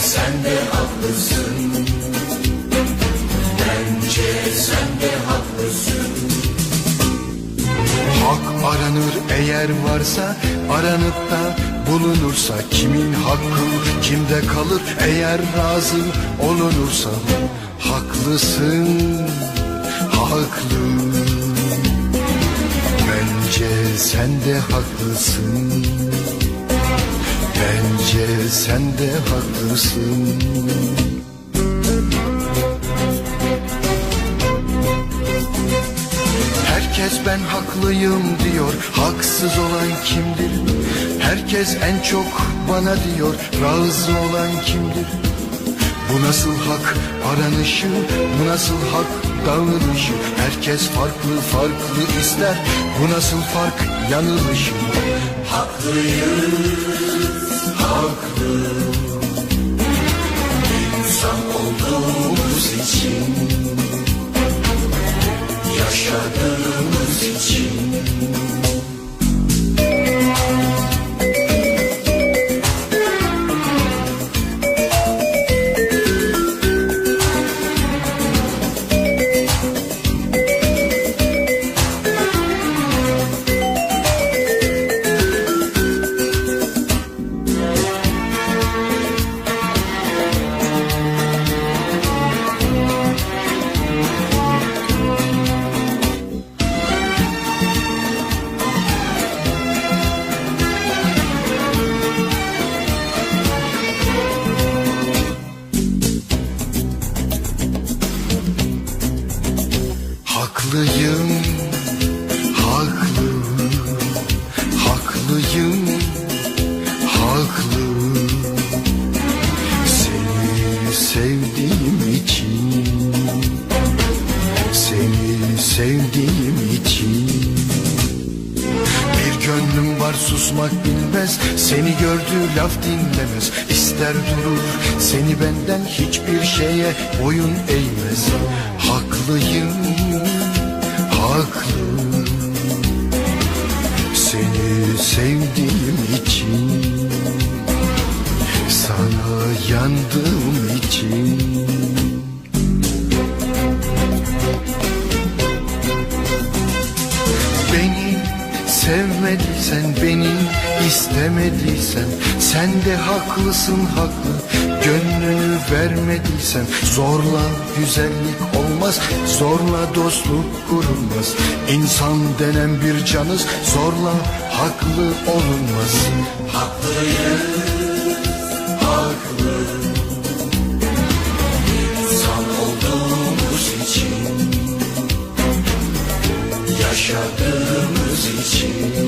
sen de haklısın. Bence sen de haklısın. Hak aranır eğer varsa aranıp da bulunursa kimin hakkı kimde kalır eğer razı olunursa. Haklısın haklı bence sen de haklısın bence sen de haklısın. Herkes ben haklıyım diyor. Haksız olan kimdir? Herkes en çok bana diyor. Razı olan kimdir? Bu nasıl hak aranışı? Bu nasıl hak davranışı? Herkes farklı farklı ister. Bu nasıl fark yanılışı? Haklıyız, haklı İnsan olduğumuz için Yaşadığımız için sevdiğim için. Bir gönlüm var susmak bilmez. Seni gördüğü laf dinlemez. İster durur seni benden hiçbir şeye boyun eğmez. Haklıyım, haklı Seni sevdiğim istemediysen beni istemediysen Sen de haklısın haklı. Gönlünü vermediysem Zorla güzellik olmaz zorla dostluk kurulmaz. İnsan denen bir canız zorla haklı olunmaz. Haklıyız haklı. İnsan olduğumuz için Yaşadığımız için.